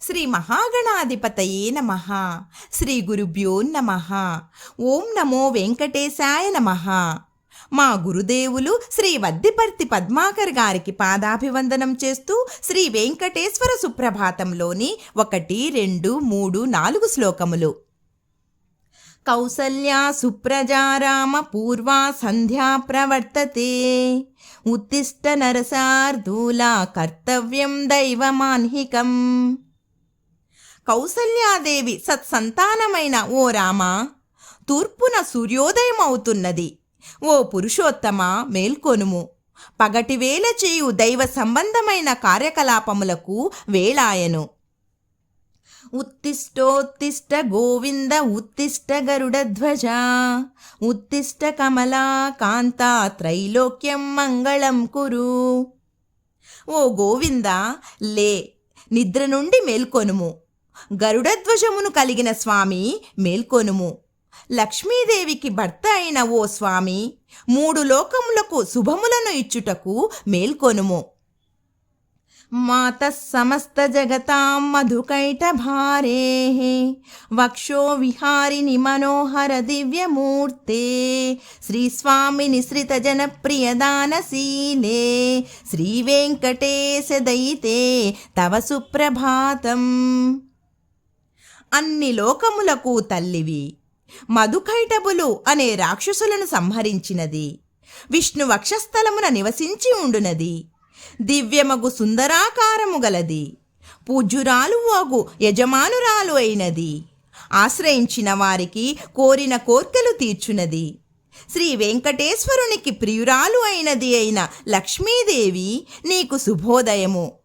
శ్రీ మహాగణాధిపతయే నమ. శ్రీ గురుభ్యో నమ. ఓం నమో వెంకటేశాయ నమ. మా గురుదేవులు శ్రీ వద్దిపర్తి పద్మాకర్ గారికి పాదాభివందనం చేస్తూ శ్రీ వెంకటేశ్వర సుప్రభాతంలోని ఒకటి రెండు మూడు నాలుగు శ్లోకములు. కౌసల్యా సుప్రజారామ పూర్వా సంధ్యా ప్రవర్తతే. ఉత్తిష్ట నరసార్దూలా కర్తవ్యం దైవమాన్హికం. కౌసల్యాదేవి సత్సంతానమైన ఓ రామ తూర్పున సూర్యోదయం అవుతున్నది ఓ పురుషోత్తమ మేల్కొనుము. పగటివేళ చేయు దైవ సంబంధమైన కార్యకలాపములకు వేళాయను ఉత్తిష్టోత్తిష్ట గోవింద ఉత్తిష్ట గరుడధ్వజ ఉత్తిష్ట కమలా కాంత త్రైలోక్యం మంగళం కురు. ఓ గోవింద లే నిద్ర నుండి మేల్కొనుము. గరుడధ్వజమును కలిగిన స్వామి మేల్కొనుము. లక్ష్మీదేవికి భర్త అయిన ఓ స్వామి మూడు లోకములకు శుభములను ఇచ్చుటకు మేల్కొనుము. మాత సమస్త జగతాం మధుకైట భారే. వక్షో విహారిని మనోహర దివ్యమూర్తే. శ్రీస్వామి నిశ్రిత జనప్రియ దానశీలే శ్రీవేంకటేశదయితే తవ సుప్రభాతం. అన్ని లోకములకు తల్లివి. మధుకైటబులు అనే రాక్షసులను సంహరించినది. విష్ణు వక్షస్థలమున నివసించి ఉండునది. దివ్యమగు సుందరాకారము గలది. పూజ్యురాలు వాగు యజమానురాలు అయినది. ఆశ్రయించిన వారికి కోరిన కోర్కెలు తీర్చునది. శ్రీ వెంకటేశ్వరునికి ప్రియురాలు అయినది అయిన లక్ష్మీదేవి నీకు శుభోదయము.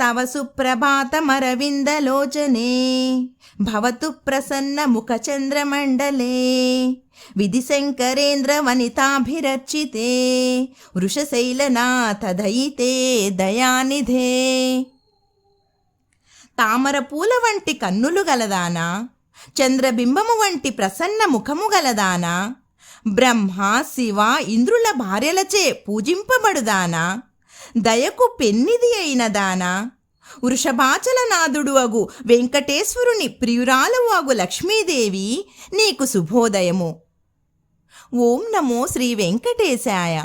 తవ సుప్రభాతమరవిందలోచనే భవతు ప్రసన్న ముఖచంద్రమండలే విధిశంకరేంద్ర వనితాభిరచితే వృషశైలనాథ దయితే దయానిధే. తామర పూల వంటి కన్నులు గలదానా? చంద్రబింబము వంటి ప్రసన్న ముఖము గలదానా? బ్రహ్మ శివ ఇంద్రుల భార్యలచే పూజింపబడుదానా? దయకు పెన్నిది అయిన దానా? వృషభాచలనాథుడు అగు వెంకటేశ్వరుని ప్రియురాలు అగు లక్ష్మీదేవి నీకు శుభోదయము. ఓం నమో శ్రీ వెంకటేశాయ.